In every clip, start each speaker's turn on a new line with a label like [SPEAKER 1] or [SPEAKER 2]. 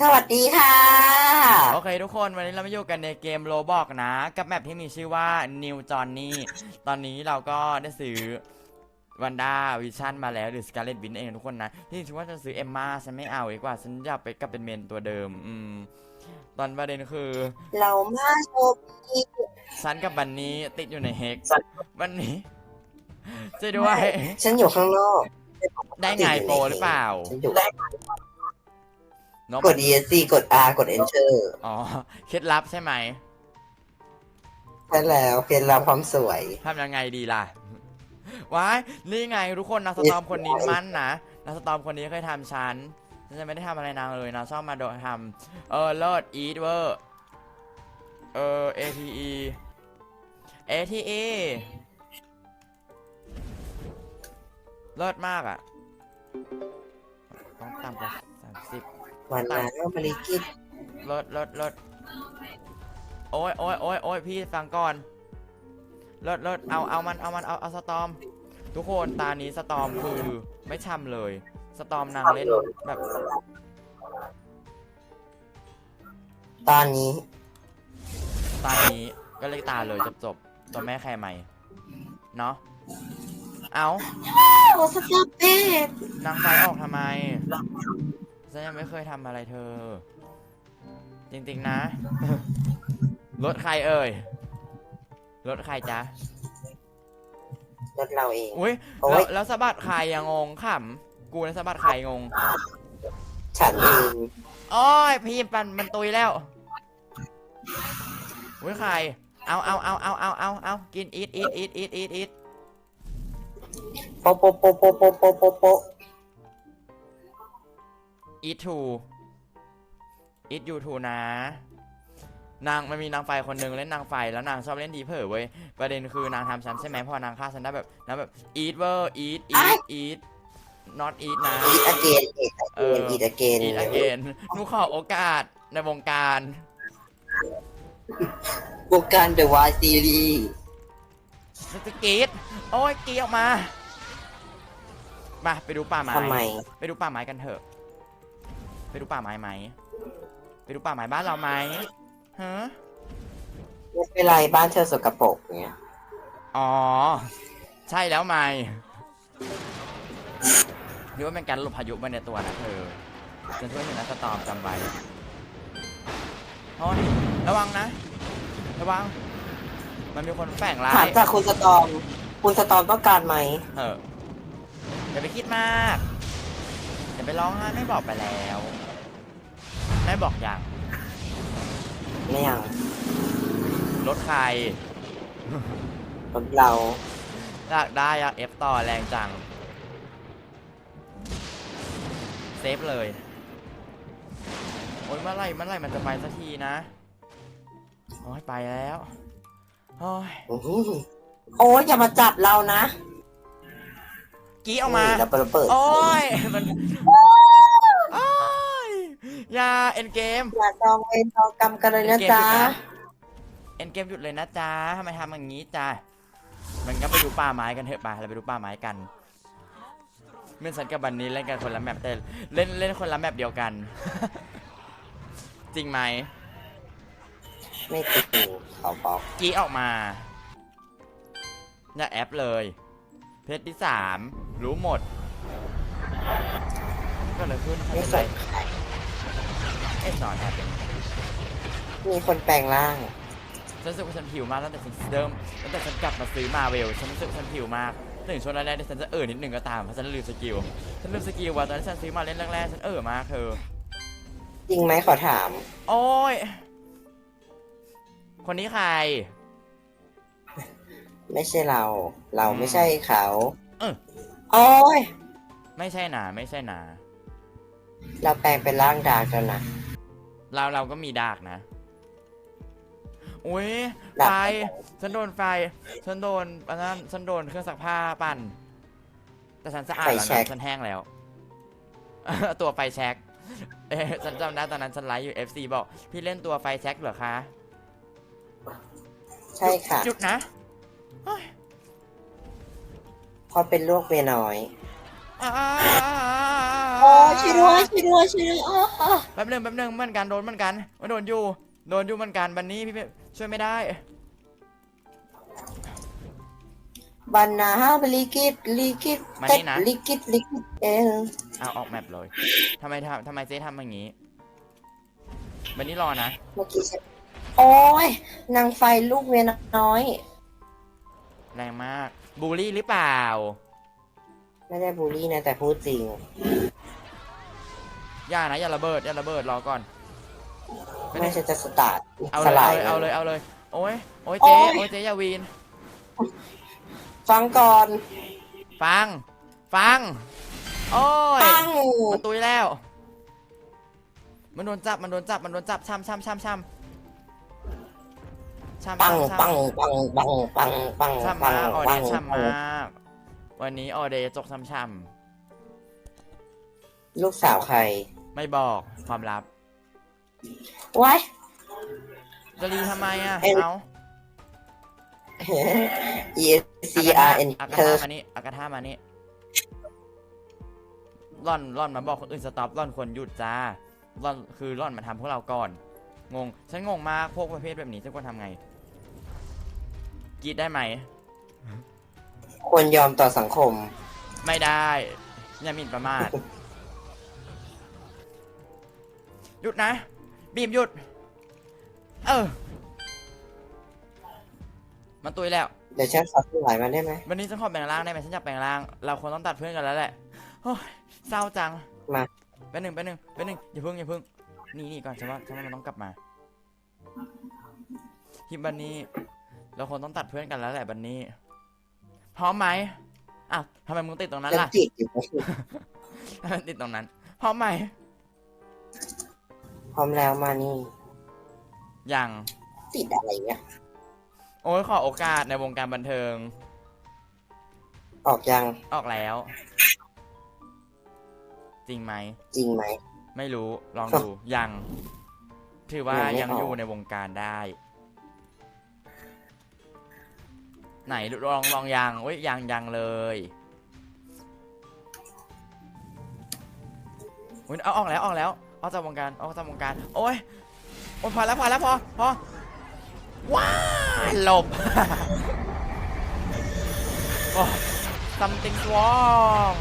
[SPEAKER 1] สวัสดีค่ะ
[SPEAKER 2] โอเคทุกคนวันนี้เรามาอยู่กันในเกมโ o บอกนะ กับแมปที่มีชื่อว่า New Johnny ตอนนี้เราก็ได้ซื้อวันด้าวิชั่นมาแล้วหรือ Scarlet Witch เองทุกคนนะ ที่ฉันว่าจะซื้อเอมมาฉันไม่เอาดีกว่า ฉันอยากไปกลับเป็นเมนตัวเดิม อืม ตอนประเด็นคือ
[SPEAKER 1] เรามาโชว์พี
[SPEAKER 2] ฉันกับบันนี้ติดอยู่ในเฮกวันนี้ช่วยด้วย
[SPEAKER 1] ฉันอยู่ข้างนอก
[SPEAKER 2] ได้ไงโปรหรือเปล่า
[SPEAKER 1] ฉันอยู่
[SPEAKER 2] เนาะ
[SPEAKER 1] กด ESC กด R กด Enter
[SPEAKER 2] อ๋อ เคล็ดลับใช่ไหม
[SPEAKER 1] ใช่แล้วเพียนเราความสวย
[SPEAKER 2] ทำยังไงดีล่ะ ว้าย นี่ไงทุกคนนางสตอมคนนี้มั่นนะนางสตอมคนนี้เคยทำฉัน ฉันจะไม่ได้ทำอะไรนางเลยนะชอบมาโดนทำเออเลิศอีทเวอร์เออ ATE ATE เลิศมากอะ ต้องต่ำกว่าสามสิบ
[SPEAKER 1] วันนั้นมาริกิต
[SPEAKER 2] เลิศเลิศเลิศโอ้ยโอ้ยโอ้ยโอ้ยพี่ฟังก่อนเลิศเลิศเอาเอามันเอามันเอาเอาสตอม ทุกคนตานี้สตอมคือไม่ช่ำเลย สตอมนางเล่นแบบ
[SPEAKER 1] ตอนนี้
[SPEAKER 2] ตานี้ก็เลยตาเลยจบจบตัวแม่ใครใหม่เนาะเอา
[SPEAKER 1] โอ้สตาร์เป๊ะ
[SPEAKER 2] นางไฟออกทำไม ฉันยังไม่เคยทำอะไรเธอ จริงๆนะ รถใครเอ่ย รถใครจ๊ะ
[SPEAKER 1] รถเราเอง
[SPEAKER 2] อุ้ย
[SPEAKER 1] โอ๊
[SPEAKER 2] แล้ว
[SPEAKER 1] ย
[SPEAKER 2] แล้วสะบัดใครยังงงขำกูนะสะบัดใครงง
[SPEAKER 1] ฉันเอง
[SPEAKER 2] โอ้ยพี่ปันมันตุยแล้ว อุ้ยใคร เอาเอาเอาเอาเอาเอาเอากินอีทอีทอีทอีทอีทอีท
[SPEAKER 1] โปะโปะโปะโปะโปะโปะโปะโปะ
[SPEAKER 2] อีททูอีทยูทูนะ นางมันมีนางไฟคนหนึ่งเล่นนางไฟแล้วนางชอบเล่นดีเผอเว้ยประเด็นคือนางทำฉันใช่ไหมพอนางฆ่าฉันได้แบบนางแบบอีทเวอร์อีทอีทอีท not eat นะ
[SPEAKER 1] อีทอเกนอีทอเก
[SPEAKER 2] เอนอ
[SPEAKER 1] อีทอเกน
[SPEAKER 2] อีท again หนูขอโอกาสในวงการ
[SPEAKER 1] วงการเดอะวายซีรีส์
[SPEAKER 2] สจะกรีดโอ้ยกรีดออกมา มา ไปดูป่าไม้
[SPEAKER 1] ทำไม
[SPEAKER 2] ไปดูป่าไม้กันเถอะ ไปดูป่าไม้ไหม ไปดูป่าไม้บ้านเราไหมฮะ
[SPEAKER 1] ไม่เป็นไรบ้านเธอสกปรกเนี่ย
[SPEAKER 2] อ๋อ ใช่แล้วไหมหรือว่าเป็นการหลบพายุมาในตัวนะเธอจะช่วยหนึ่งนักสตอมจำไว้โอ้ยระวังนะ ระวัง มันมีคนแฝงร้า
[SPEAKER 1] ถาม
[SPEAKER 2] ย
[SPEAKER 1] จากคุณสตอมคุณสตอมต้องการไหม
[SPEAKER 2] เอออย่าไปคิดมาก อย่าไปร้องไห้ไม่บอกไปแล้วไม่บอกอย่าง
[SPEAKER 1] ไม่ยัง
[SPEAKER 2] รถใคร
[SPEAKER 1] รถเรา
[SPEAKER 2] อยากได้อยากเอฟต่อแรงจัง เซฟเลย โอ้ยเมื่อไหรเมื่อไหรมันจะไปสักทีนะ โอ้ยไปแล้ว โอ้ย
[SPEAKER 1] อื้อหือโอ้ยอย่ามาจับเรานะ
[SPEAKER 2] กี้ออกมา
[SPEAKER 1] เราเปิดเปิด
[SPEAKER 2] โอ้ยมันโอ้ยอย่าเอ็นเกม
[SPEAKER 1] อย่าจองเวรจองกรรมกันเลยนะจ๊ะ
[SPEAKER 2] เอ็นเกมหยุดเลยนะจ๊ะทำไมทำอย่างนี้จ๊ะมันก็ไปดูป่าไม้กันเถอะไปเราไปดูป่าไม้กันเมื่อฉันกับบันนี้เล่นกันคนละแมปแต่เล่นเล่นคนละแมปเดียวกัน จริงไหม
[SPEAKER 1] ไม่ติดเขาบอก
[SPEAKER 2] กี้ออกมาอย่าแอปเลย เพจที่สามรู้หมด ก็เลยขึ้นเขา
[SPEAKER 1] ไม่
[SPEAKER 2] เป็น
[SPEAKER 1] ส
[SPEAKER 2] ไร
[SPEAKER 1] นใคร
[SPEAKER 2] ไอ้สอนแอบเป็น
[SPEAKER 1] มีคนแปลงร่าง
[SPEAKER 2] ฉันรู้สึกว่าฉันผิวมากตั้งแต่ฉันเดิมตั้งแต่ฉันกลับมาซื้อมาเวลฉันรู้สึกว่าฉันผิวมากถึงช่วงแรกๆที่ฉันจะเอ่อนิดนึงก็ตามเพราะฉันลืมสกิลฉันลืมสกิลว่ะตอนที่ฉันซื้อมาเล่นแรกๆฉันเอ่อมากเธอ
[SPEAKER 1] จริงไหมขอถาม
[SPEAKER 2] โอ้ยคนนี้ใคร
[SPEAKER 1] ไม่ใช่เรา เรา
[SPEAKER 2] อืม
[SPEAKER 1] ไม่ใช่เขา
[SPEAKER 2] เออ
[SPEAKER 1] โอ้ย
[SPEAKER 2] ไม่ใช่หนาไม่ใช่หนา
[SPEAKER 1] เราแปลงเป็นร่างดาร์กแล้วนะ
[SPEAKER 2] เราเราก็มีดาร์กนะอุ้ย
[SPEAKER 1] ดาร์ก
[SPEAKER 2] ไฟฉันโดนไฟ ฉันโดนอันนั้นฉันโดนเครื่องซักผ้าปั่น แต่ฉันสะอาดแล้วนะฉันแห้งแล้ว ตัวไฟแช็กเอ๊ะฉันจำได้ตอนนั้นฉันไลฟ์อยู่ FC บอก พี่เล่นตัวไฟแช็กเหรอคะ
[SPEAKER 1] ใช่ค่ะ
[SPEAKER 2] หยุดนะ
[SPEAKER 1] เพราะเป็นโรคเมียน้อย
[SPEAKER 2] อ้า
[SPEAKER 1] โโอ้ช่วยด้วยช่วยด้วยช่วยด้วยอ้อ
[SPEAKER 2] แป๊บหนึงแป๊บหนึงเหมือนกันโดนเหมือนกันว่าโดนอยู่โดนอยู่เหมือนกันบันนี้พี่ช่วยไม่ได้
[SPEAKER 1] บานาฮาบลิกิตลิกิต
[SPEAKER 2] มา
[SPEAKER 1] เต็
[SPEAKER 2] นี่นะ
[SPEAKER 1] ลิกิตลิกิตเออ
[SPEAKER 2] เอาออกแมปเลยทำไมทำทำไมเจ๊ทำอย่างนี้บันนี้รอนะ
[SPEAKER 1] เมื่อกี้ฉันโอ้ยนางไฟลูกเมียน้อย
[SPEAKER 2] แรงมากบูลลี่หรือเปล่า
[SPEAKER 1] ไม่ได้บูลลี่นะแต่พูดจริง
[SPEAKER 2] อย่านะอย่าระเบิดอย่าระเบิดรอก่อน ไม่ได้
[SPEAKER 1] ไม่ใช่จะสตาร์ท
[SPEAKER 2] เอา
[SPEAKER 1] ส
[SPEAKER 2] เลย
[SPEAKER 1] ลาย
[SPEAKER 2] เอาเลยเอาเลยเอาเลยโอ้ยโอ้ย
[SPEAKER 1] โอ้
[SPEAKER 2] เจ๊
[SPEAKER 1] ย
[SPEAKER 2] โอ้ยเจ๊อย่าวีน
[SPEAKER 1] ฟังก่อน
[SPEAKER 2] ฟัง ฟัง โอ้ย
[SPEAKER 1] ปัง
[SPEAKER 2] มันตุยแล้ว มันโดนจับมันโดนจับมันโดนจับช้ำช้ำช้ำช้ำ ช้ำ
[SPEAKER 1] ปัง
[SPEAKER 2] ช้ำ
[SPEAKER 1] ปังปังปังปังปัง
[SPEAKER 2] ช้ำ
[SPEAKER 1] ปั
[SPEAKER 2] มางกออเด
[SPEAKER 1] ปั
[SPEAKER 2] ย์
[SPEAKER 1] ง
[SPEAKER 2] ช้ำมากวันนี้ออเดย์จกช้ำช้
[SPEAKER 1] ลูกสาวใครำ
[SPEAKER 2] ไม่บอกความลับ
[SPEAKER 1] ไว้
[SPEAKER 2] จะรีทำไมอะ
[SPEAKER 1] เอ็น
[SPEAKER 2] เอา
[SPEAKER 1] E S C
[SPEAKER 2] อากา
[SPEAKER 1] R
[SPEAKER 2] ธา
[SPEAKER 1] N
[SPEAKER 2] อากา
[SPEAKER 1] เธอ
[SPEAKER 2] ธามานี่อากาธามานี่ร่อนร่อนมาบอกคนอื่นสต็อปร่อนควรหยุดจ้าร่อนคือร่อนมาทำพวกเราก่อน งง ฉันงงมากพวกประเภทแบบนี้ฉันควรทำไง กรีดได้ไหม
[SPEAKER 1] ควรยอมต่อสังคม
[SPEAKER 2] ไม่ได้อย่าหมิ่นประมาท หยุดนะ บีมหยุด เออ มันตุยแล้ว
[SPEAKER 1] เดี๋ยวฉันขอสลายมันได้ไหม
[SPEAKER 2] วันนี้ฉันขอแปลงร่างได้ไหมฉันอยากแปลงร่าง เราควรต้องตัดเพื่อนกันแล้วแหละโอ้ยเศร้าจัง
[SPEAKER 1] มา
[SPEAKER 2] แป๊บหนึ่งแป๊บหนึ่งแป๊บหนึ่งอย่าเพิ่งอย่าเพิ่ง นี่นี่ก่อนฉันว่าฉันว่ามันต้องกลับมาฮิปบันนี้ เราควรต้องตัดเพื่อนกันแล้วแหละบันนี้ พร้อมไหมอ้าวทำไมมึงติดตรงนั้น
[SPEAKER 1] ฉัน
[SPEAKER 2] ล่ะ
[SPEAKER 1] ติดอยู่
[SPEAKER 2] ทำไมติดตรงนั้น พร้อมไหม
[SPEAKER 1] พร้อมแล้วมานี่
[SPEAKER 2] ยัง
[SPEAKER 1] ติดอะไรเนี่ย
[SPEAKER 2] โอ้ยขอโอกาสในวงการบันเทิง
[SPEAKER 1] ออกยัง
[SPEAKER 2] ออกแล้ว จริงไหม
[SPEAKER 1] จริงไหม
[SPEAKER 2] ไม่รู้ ลองดู ยัง ถือว่า
[SPEAKER 1] ยังไม่
[SPEAKER 2] ยัง
[SPEAKER 1] ออก
[SPEAKER 2] อยู่ในวงการได้ ไหนลองลองยังเว้ยยังยังเลยอุ๊ยเอาออกแล้วออกแล้วออกจากวงการออกจากวงการโอ้ยโอ้ยพอแล้วพอแล้วพอพอว้าหลบโอ้ something wrong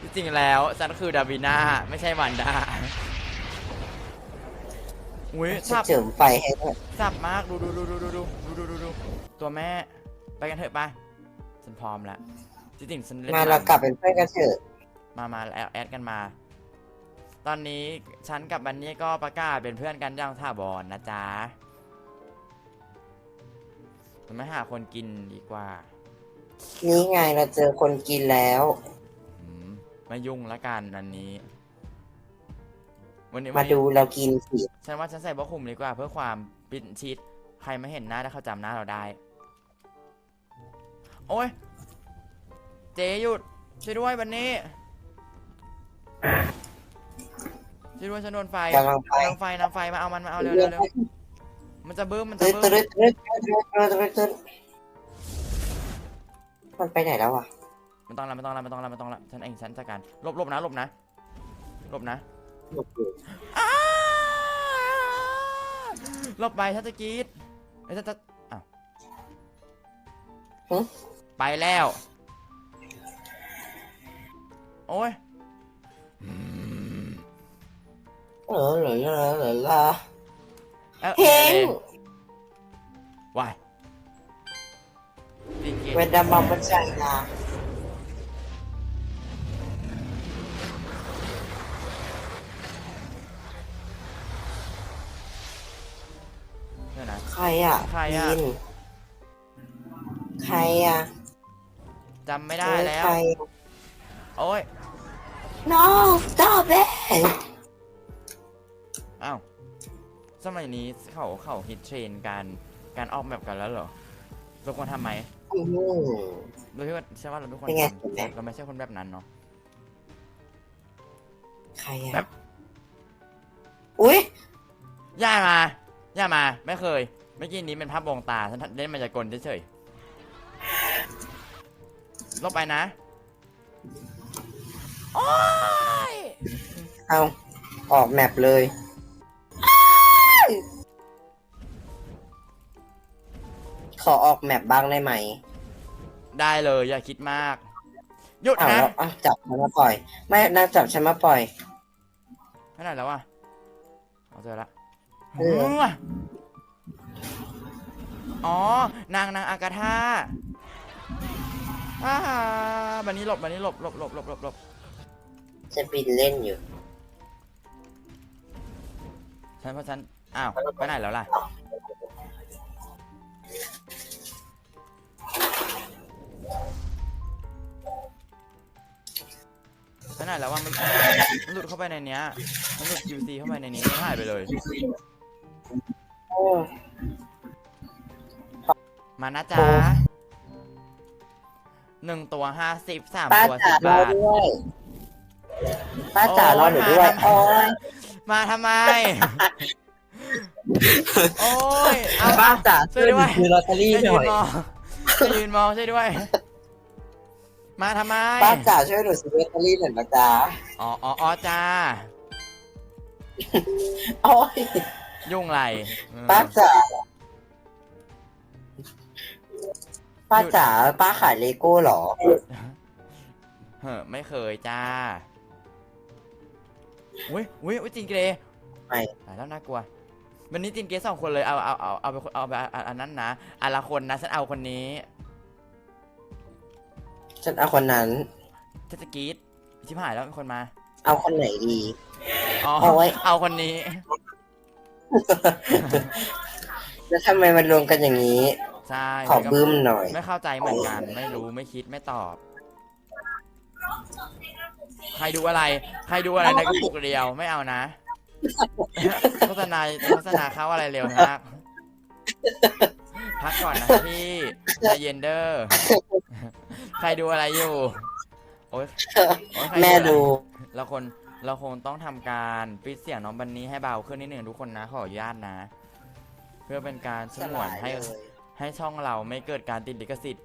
[SPEAKER 2] จริงๆแล้วฉันคือดาวิน่าไม่ใช่วันดา อุ้ย
[SPEAKER 1] ฉัน
[SPEAKER 2] สับ
[SPEAKER 1] เจิมไฟให้ด้วย
[SPEAKER 2] สับมากดูดูดูดูดูดูดูดูดูดูตัวแม่ ไปกันเถอะไปฉันพร้อมแล้วจริงๆฉันเล่น
[SPEAKER 1] มาเรากลับเป็นเพื่อนกันเถอะ
[SPEAKER 2] มามาแล้วแอดกันมา ตอนนี้ฉันกับบันนี่ก็ประกาศเป็นเพื่อนกันอย่างท่าบอลนะจ๊ะผมไม่หาคนกินดีกว่า
[SPEAKER 1] นี่ไงเราเจอคนกินแล้ว
[SPEAKER 2] อืมไม่ยุ่งละกันอันนี้ วันนี้
[SPEAKER 1] มาดูเรากินสิ
[SPEAKER 2] ฉันว่าฉันใส่บล็อกคุมดีกว่า เพื่อความปิดชิด ใครไม่เห็นหน้าได้เขาจำหน้าเราได้ โอ้ย เจหยุดช่วยด้วยวันนี้ช่วยด้วยฉันโดนไฟ
[SPEAKER 1] กำลังไป
[SPEAKER 2] นางไฟนางไฟมาเอามันมาเอาเร็วเร็วเร็วมันจะบึ้มมันจะ
[SPEAKER 1] ตึ๊ด
[SPEAKER 2] บึ้ม
[SPEAKER 1] ตึ๊ดตึ๊ดตึ๊ดตึ๊ดตึ๊ดตึ๊ดมันไปไหนแล้วอะ
[SPEAKER 2] มันต้องละมันต้องละมันต้องละมันต้องละฉันเองฉันจัดการหลบหลบนะหลบนะหลบนะอ้า หลบไปฉันจะกรีดไอ้ยฉันจะอ้าว
[SPEAKER 1] หึ
[SPEAKER 2] ไปแล้ว โอ้ย
[SPEAKER 1] เออเหลือเหลือเหลือเหลือ
[SPEAKER 2] เอ้า
[SPEAKER 1] เฮง
[SPEAKER 2] วายดีเกต
[SPEAKER 1] เวนดามัมมันใจนะ รอะ
[SPEAKER 2] ใครอะ
[SPEAKER 1] กินใครอะ
[SPEAKER 2] จำไม่ได้แล้ว
[SPEAKER 1] ใคร
[SPEAKER 2] โอ้ย
[SPEAKER 1] no stop it
[SPEAKER 2] อ้าว สมัยนี้เขาเขาฮิตเทรนการการออกแบบกันแล้วเหรอเราควรทำไหม
[SPEAKER 1] อืม
[SPEAKER 2] โดยที่ว่าใช่ว่าเราไม่ควร
[SPEAKER 1] เป็นไง
[SPEAKER 2] ท
[SPEAKER 1] เป็นไงำ
[SPEAKER 2] เราไม่ใช่คนแบบนั้นเนาะ
[SPEAKER 1] ใคร
[SPEAKER 2] แบ
[SPEAKER 1] อะ
[SPEAKER 2] บ
[SPEAKER 1] อุ้ย
[SPEAKER 2] ย่ามาย่ามา ไม่เคย เมื่อกี้นี้เป็นภาพวงตาฉันเล่นมายากลเฉยๆลบไปนะ โอ้ย
[SPEAKER 1] เอาออกแมปเลย ขอออกแมปบ้างได้ไหม
[SPEAKER 2] ได้เลยอย่าคิดมาก หยุด
[SPEAKER 1] อ้าว
[SPEAKER 2] นะ
[SPEAKER 1] แล้วอะจับฉันมาปล่อย ไม่น่าจับฉันมาปล่อย
[SPEAKER 2] ไม่ไหนแล้ววะเอาเจอละ
[SPEAKER 1] เออ
[SPEAKER 2] หือ อ๋อ นางนางอากาธาอ่าบันนี้หลบบันนี้หลบหลบหลบหลบหลบหลบ
[SPEAKER 1] จะบินเล่นอยู่
[SPEAKER 2] ฉันเพราะฉัน อ้าว ไปไหนแล้วล่ะ ไปไหนแล้ววะมันมันหลุดเข้าไปในเนี้ย มันหลุด QC เข้าไปในนี้หายไปเลย
[SPEAKER 1] โอ้
[SPEAKER 2] มานะจ๊ะหนึ่งตัวห้าสิบสาม
[SPEAKER 1] ป้า
[SPEAKER 2] ตัว
[SPEAKER 1] จ๋า
[SPEAKER 2] สิบ
[SPEAKER 1] รอบา
[SPEAKER 2] ท
[SPEAKER 1] ด้วยป้าจ๋ารอหนูด้วย
[SPEAKER 2] โอ้
[SPEAKER 1] โอ้
[SPEAKER 2] ย
[SPEAKER 1] ย
[SPEAKER 2] มาทำไม โอ้ยเอา
[SPEAKER 1] ป้าจ๋า
[SPEAKER 2] ช่วยด้วย
[SPEAKER 1] ซื้อลอตเตอรี่
[SPEAKER 2] ช่วย
[SPEAKER 1] ห
[SPEAKER 2] ยื
[SPEAKER 1] น่
[SPEAKER 2] น
[SPEAKER 1] อย
[SPEAKER 2] มองช่วยยืนมองช่วยด้วย มาทำไม
[SPEAKER 1] ป้าจ๋าช่วยหนูซื้อลอตเตอรี่หน่อยนะจ๊ะ
[SPEAKER 2] อ๋ออ๋ออ๋อจ้า
[SPEAKER 1] โอ้ย
[SPEAKER 2] ยุ่งไรเออ
[SPEAKER 1] ป้าจ๋า ป้าจ๋าป้าขายเลโก้เหรอ
[SPEAKER 2] เฮ้อไม่เคยจ้าอุ้ยอุ้ยอุ้ยจินเกร
[SPEAKER 1] ไม่
[SPEAKER 2] ตายแล้วน่ากลัว วันนี้จินเกรสองคนเลยเอาเอาเอาเอาไปเอาไปเอาอันนั้นนะอันละคนนะฉันเอาคนนี้
[SPEAKER 1] ฉันเอาคนนั้น
[SPEAKER 2] ฉันจะกรีดชิบหายแล้วมีคนมา
[SPEAKER 1] เอาคนไหนดี
[SPEAKER 2] อ๋อ
[SPEAKER 1] โอ้ย
[SPEAKER 2] เอาคนนี้
[SPEAKER 1] แล้วทำไมมันรวมกันอย่างนี้
[SPEAKER 2] ใช่
[SPEAKER 1] ขอบึ้มหน่อย
[SPEAKER 2] ไม่เข้าใจเหมือนกัน ไม่รู้ไม่คิดไม่ตอบ ใครดูอะไร ใครดูอะไรในกระปุกเดียวไม่เอานะโฆษณาโฆษณาเข้าอะไรเร็วนะพักก่อนนะพี่ใจเย็นเด้อใครดูอะไรอยู่ โอ๊ยโอ๊ยใคร
[SPEAKER 1] แม่
[SPEAKER 2] อะไร
[SPEAKER 1] ดู
[SPEAKER 2] เราคนเราคงต้องทำการปิดเสียงน้องบันนี้ให้เบาขึ้นนิดหนึ่งทุกคนนะ ขออนุญาตนะ เพื่อเป็นการสงวนให้
[SPEAKER 1] เลย
[SPEAKER 2] ให้ช่องเราไม่เกิดการติดลิขสิทธิ์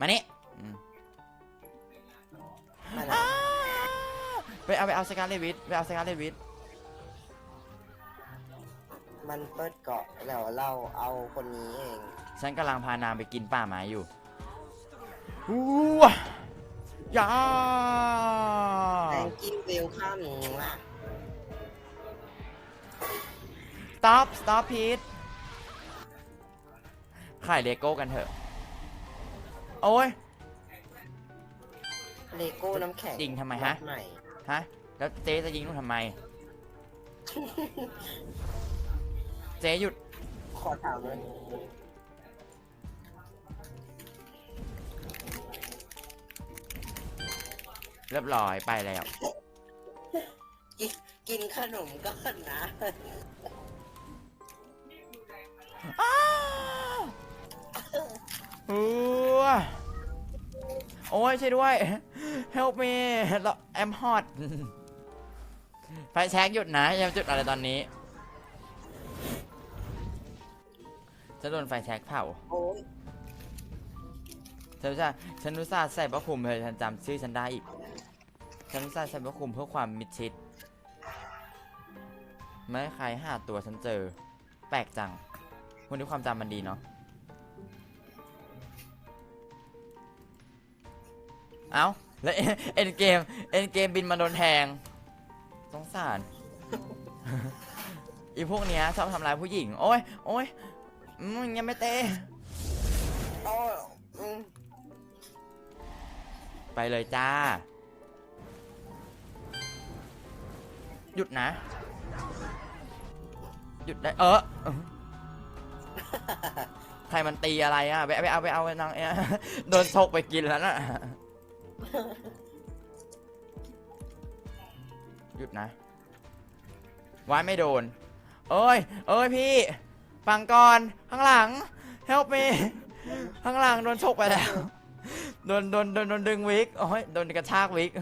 [SPEAKER 2] มานี่อืม
[SPEAKER 1] มานะ
[SPEAKER 2] อ้าไปเอาไปเอาสการเลวิทไปเอาสการเลวิท
[SPEAKER 1] มันเปิดเกาะแล้วเราเอาคนนี้เอง
[SPEAKER 2] ฉันกำลังพานางไปกินป่าไม้อยู่อู้วย่า
[SPEAKER 1] thank you welcome ว่ะ
[SPEAKER 2] stop stop พีท ขายเลโก้กันเถอะ โอ้ย
[SPEAKER 1] เลโก้น้ำแข็ง
[SPEAKER 2] จริงทำไมฮะ
[SPEAKER 1] รถใหม่
[SPEAKER 2] ฮะ แล้วเจ๊จะยิงลูกทำไม เจ๊หยุด
[SPEAKER 1] ขอถามเลย
[SPEAKER 2] เรียบร้อยไปแล้ว
[SPEAKER 1] กินขนมก่อนนะ
[SPEAKER 2] อ้าว โอ้ยช่วยด้วย help me เรา I'm hot ไฟแช็กหยุดนะย่าจุดอะไรตอนนี้จะโดนไฟแช็กเผา
[SPEAKER 1] โอ้ย
[SPEAKER 2] ฉันรู้จักฉันรู้จักใส่ผ้าคลุมเลยฉันจำชื่อฉันได้อีก ฉันรู้จักใส่ผ้าคลุมเพื่อความมิดชิด ไม่ให้ใครหาตัวฉันเจอ แปลกจังวันนี้ความจำมันดีเนาะ เอาแล้วเอ็นเกม เอ็นเกมบินมาโดนแทง สงสาร อีพวกเนี้ยชอบทำร้ายผู้หญิง โอ้ย โอ้ยอืมยังไม่เต้ไปเลยจ้า หยุดนะ หยุดได้ เออ ใครมันตีอะไรอะ ไปไปเอาไปเอานางเอะโดนชกไปกินแล้วน่ะ หยุดนะวายไม่โดน เอ้ย เอ้ยพี่ ฟังก่อน ข้างหลัง help me ข้างหลังโดนชกไปแล้ว โดน โดน โดน โดนดึงวิกโอ้ย โดนกระชากวิก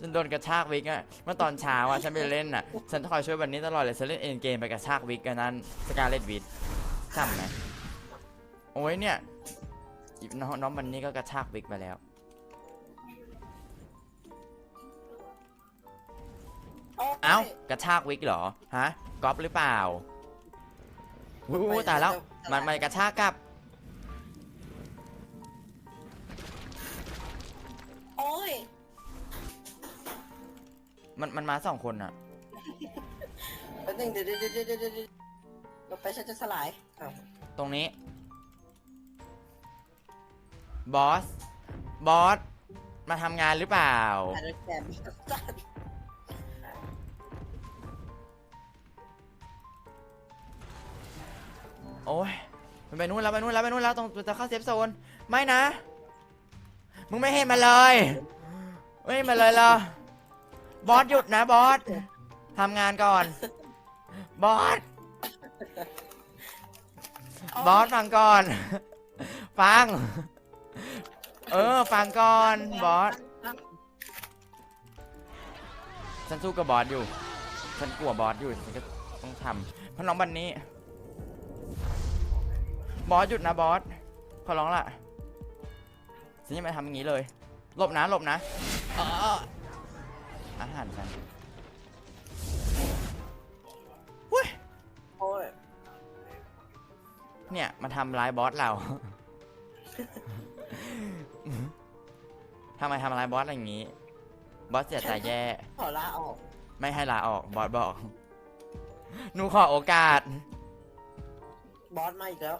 [SPEAKER 2] ฉันโดนกระชากวิกอะเมื่อตอนเช้าอะฉันไปเล่นอะฉันคอยช่วยวันนี้ตลอดเลย ฉันเล่นเอ็นเกมไปกระชากวิกกันนั้น สกาเลตวิกจำไหมโอ้ยเนี่ย น้องน้องมันนี่ก็กระชากวิกไปแล้ว เอ้ากระชากวิกเหรอฮะก๊อปหรือเปล่าวู้ตายแล้วมันมันกระชากกลับ
[SPEAKER 1] โอ้ย
[SPEAKER 2] มันมันมาสองคนอะ
[SPEAKER 1] แป๊บนึงเดี๋ยวเดี๋ยวเดี๋ยวเดี๋ยวเดี๋ยวเราไปฉันจะสลายอ้าว
[SPEAKER 2] ตรงนี้บอสบอสมาทำงานหรือเปล่า
[SPEAKER 1] อันนั้นแกมจัด
[SPEAKER 2] โอ้ยมันไปนู่นแล้วไปนู่นแล้วไปนู่นแล้วตรงจะเข้าเซฟโซนไม่นะ มึงไม่เห็นมันเลยไม่เห็นมันเลยเหรอบอสหยุดนะบอสทำงานก่อน บอสบอสฟังก่อน ฟัง เออ ฟังก่อน บอสฉันสู้กับบอสอยู่ ฉันกลัวบอสอยู่ฉันก็ต้องทำเพราะน้องบันนี้ บอสหยุดนะบอส ขอร้องละฉันยังไม่ทำอย่างนี้เลย หลบนะหลบนะเอออาหารฉันหุ้ย
[SPEAKER 1] โอ้ย
[SPEAKER 2] เนี่ยมาทำร้ายบอสเรา ทำไมทำร้ายบอสอย่างนี้ บอสเสียใจแย่
[SPEAKER 1] ขอลาออก
[SPEAKER 2] ไม่ให้ลาออก บอสบอก หนูขอโอกาส
[SPEAKER 1] บอสมาอีกแล้ว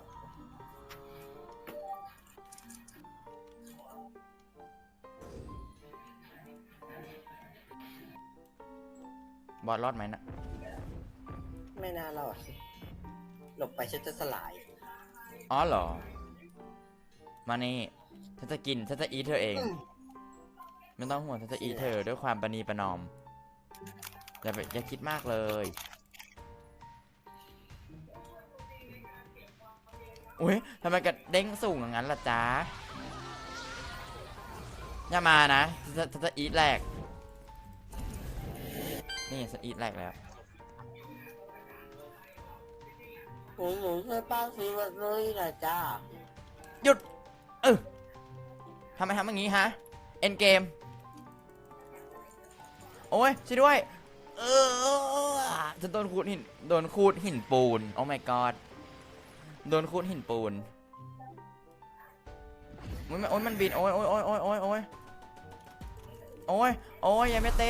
[SPEAKER 2] บอสรอดไหมนะ
[SPEAKER 1] ไม่น่ารอดสิหลบไปฉันจะสลาย
[SPEAKER 2] อ๋อเหรอ มานี่ฉันจะกินฉันจะอีทเธอเอง
[SPEAKER 1] อืม
[SPEAKER 2] ไม่ต้องห่วงฉันจะอีทเธอด้วยความประนีประนอมอย่าไปอย่าคิดมากเลยอุ้ยทำไมกระเด้งสูงอย่างนั้นล่ะจ๊ะอย่ามานะฉันจะฉันจะอีทแรก นี่สอีทแรกแล้ว
[SPEAKER 1] หมูหนูช่วยป้าซื้อลอตเตอนะจ้า
[SPEAKER 2] หยุดเออทำไมทำอย่างนี้ฮะเอ็นเกมโอ้ยช่วยด้วยเออจะโดนขูดหินโดนขูดหินปูนโอ้ my god โดนขูดหินปูนมัโอ้ยมันบินโอ้ยโอ้ยโอ้ยโอ้ยโอ้ยโอ้ยโอ้ยยังไม่เต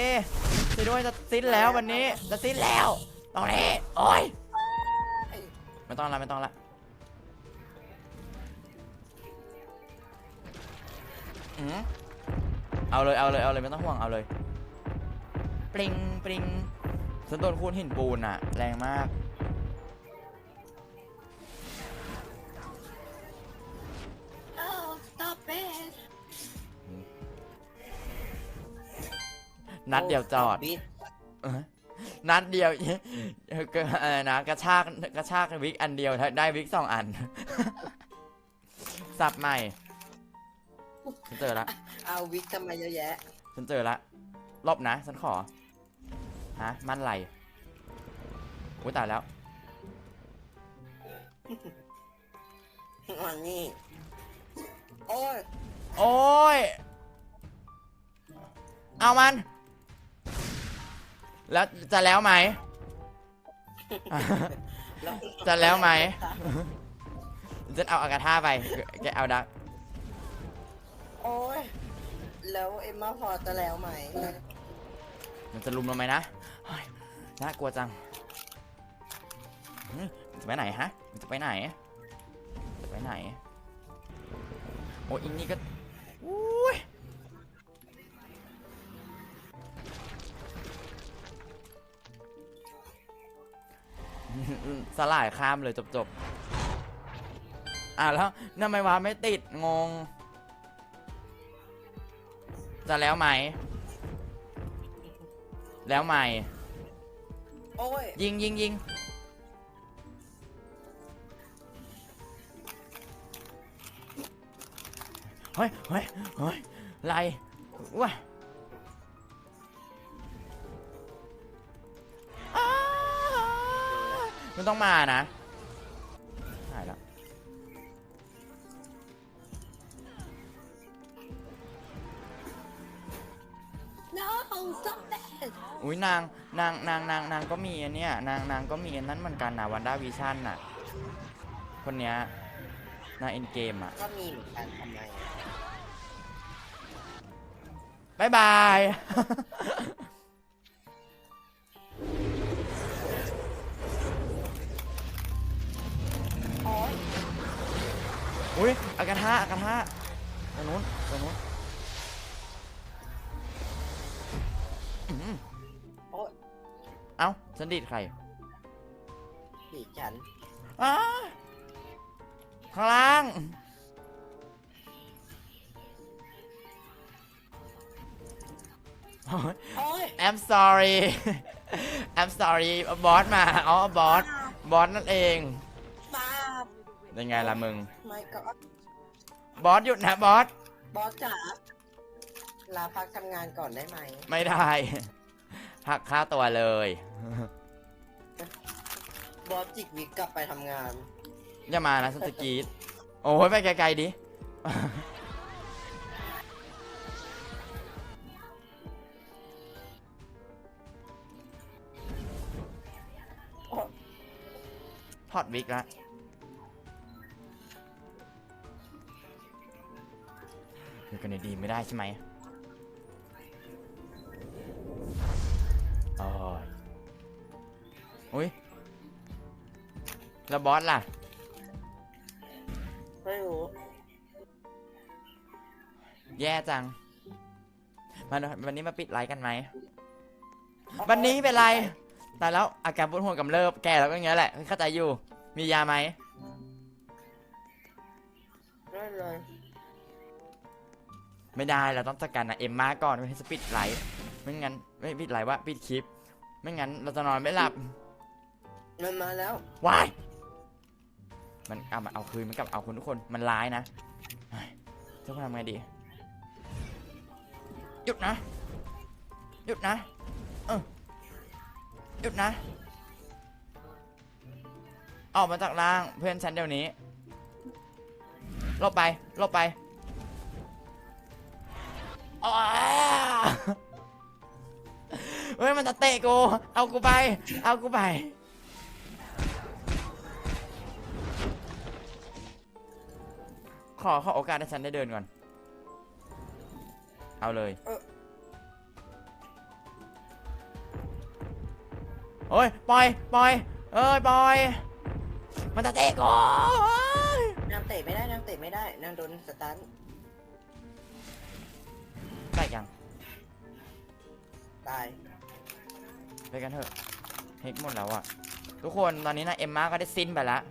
[SPEAKER 2] ช่วยด้วยจะสิ้นแล้ววันนี้จะสิ้นแล้ว ตอนนี้โอ้ยไม่ต้องละไม่ต้องละอืมเอาเลยเอาเลยเอาเลยไม่ต้องห่วงเอาเลย ปริงปริงฉันโดนคูณหินปูนอะแรงมาก นัดเดียวจอด
[SPEAKER 1] บิด
[SPEAKER 2] เออนัดเดียวเออก็อะไรนะกระชากกระชากวิกอันเดียวได้วิกสองอัน สับใหม่ ฉันเจอละ
[SPEAKER 1] เอาวิกทำไมเยอะแยะ
[SPEAKER 2] ฉันเจอละลบนะ ฉันขอ ฮะ มันไหลอุ้ยตายแล้ว
[SPEAKER 1] มันนี่ โอ้ย
[SPEAKER 2] โอ้ย เอามัน แล้วจะแล้วไหม
[SPEAKER 1] แล้ว
[SPEAKER 2] จะแล้วไหม จะเอาอากาธาไปแกเอาดัก
[SPEAKER 1] โอ้ยแล้วเอ็มมาพอจะแล้วไหม
[SPEAKER 2] มันจะลุมเราไหมนะเฮ้ยน่ากลัวจังอืมมันจะไปไหนฮะ มันจะไปไหน จะไปไหน โอ้ยอินนี่ก็อุ้ย สลายข้ามเลยจบจบๆอะแล้วทำไมวาไม่ติดงง จะแล้วไหม แล้วใหม่
[SPEAKER 1] โอ้ย
[SPEAKER 2] ยิงยิงยิงเฮ้ยเฮ้ยเฮ้ยไรว้าาวมันต้องมานะหายแล้ว
[SPEAKER 1] no stop it
[SPEAKER 2] อุ้ยนางนางนางนางนางก็มีอันเนี้ยนางนางก็มีอันนั้นเหมือนกันนะวันด้าวิชั่นน่ะ คนเนี้ยนางเอ็นเกมอะ
[SPEAKER 1] ก็มีเหมือนกันทำไม
[SPEAKER 2] บายบาย
[SPEAKER 1] อุ้
[SPEAKER 2] ยอากาธาอากาธาตรงนู้นตรงนู้นอื้อหือ
[SPEAKER 1] โอ้ย
[SPEAKER 2] เอ้าฉันดีดใคร
[SPEAKER 1] ผีฉัน
[SPEAKER 2] อ้าข้างล่างโอ๊ย
[SPEAKER 1] โอ้ย
[SPEAKER 2] I'm sorry I'm sorry บอสมา อ๋อ บอส บอสนั่นเอง
[SPEAKER 1] บ้า
[SPEAKER 2] เป็นไงล่ะมึง
[SPEAKER 1] ไม่ก็
[SPEAKER 2] บอสหยุดนะบอส
[SPEAKER 1] บอสจ๋าลาพักทำงานก่อนได้ไหม
[SPEAKER 2] ไม่ได้ หักค่าตัวเลย
[SPEAKER 1] บอสจิกวิกกลับไปทำงาน
[SPEAKER 2] อย่ามานะสตกรีดโอ้ยไปไกลๆดิ
[SPEAKER 1] โอ้ย
[SPEAKER 2] ถอดวิกละ อยู่กันดีๆไม่ได้ใช่ไหมโอ้ยอุ้ยแล้วบอสล่ะ
[SPEAKER 1] ไม่รู้
[SPEAKER 2] แย่จังมันวันนี้มาปิดไลฟ์กันไหม วันนี้เป็นไร แต่แล้วอาการปวดหัวกำเริบ แก่แล้วก็อย่างเงี้ยแหละ เข้าใจอยู่ มียาไหม
[SPEAKER 1] ได้เลย
[SPEAKER 2] ไม่ได้เราต้องจัดการนะเอ็มมาก่อนไม่ให้สปิดไลฟ์ไม่งั้นไม่ปิดไลฟ์ว่าปิดคลิป ไม่งั้นเราจะนอนไม่หลับ
[SPEAKER 1] มันมาแล้ว
[SPEAKER 2] วายมันเอามาเอาคืนมันกลับเอาคุณทุกคนมันร้ายนะเฮ้ยเจ้าพ่อทำไงดี หยุดนะ หยุดนะเออหยุดนะ ออกมาจากล่างเพื่อนฉันเดี๋ยวนี้หลบไปหลบไป อ้าเฮ้ยมันจะเตะกู เอากูไป เอากูไป ขอขอโอกาสให้ฉันได้เดินก่อน เอาเลย
[SPEAKER 1] เออ
[SPEAKER 2] โอ้ยปล่อยปล่อย เอ้ยปล่อย มันจะเตะกู
[SPEAKER 1] นางเตะไม่ได้นางเตะไม่ได้นางโดนสตัน
[SPEAKER 2] ได้ยัง
[SPEAKER 1] ตาย
[SPEAKER 2] ไปกันเถอะเฮกหมดแล้วอะทุกคนตอนนี้นะเอ็มมาก็ได้สิ้นไปแล้ว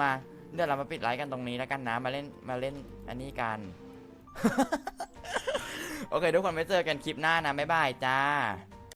[SPEAKER 2] มาเดี๋ยวเรามาปิดไลฟ์กันตรงนี้แล้วกันนะมาเล่นมาเล่นอันนี้กัน โอเค ทุกคนไว้เจอกันคลิปหน้านะบ๊ายบายจ้า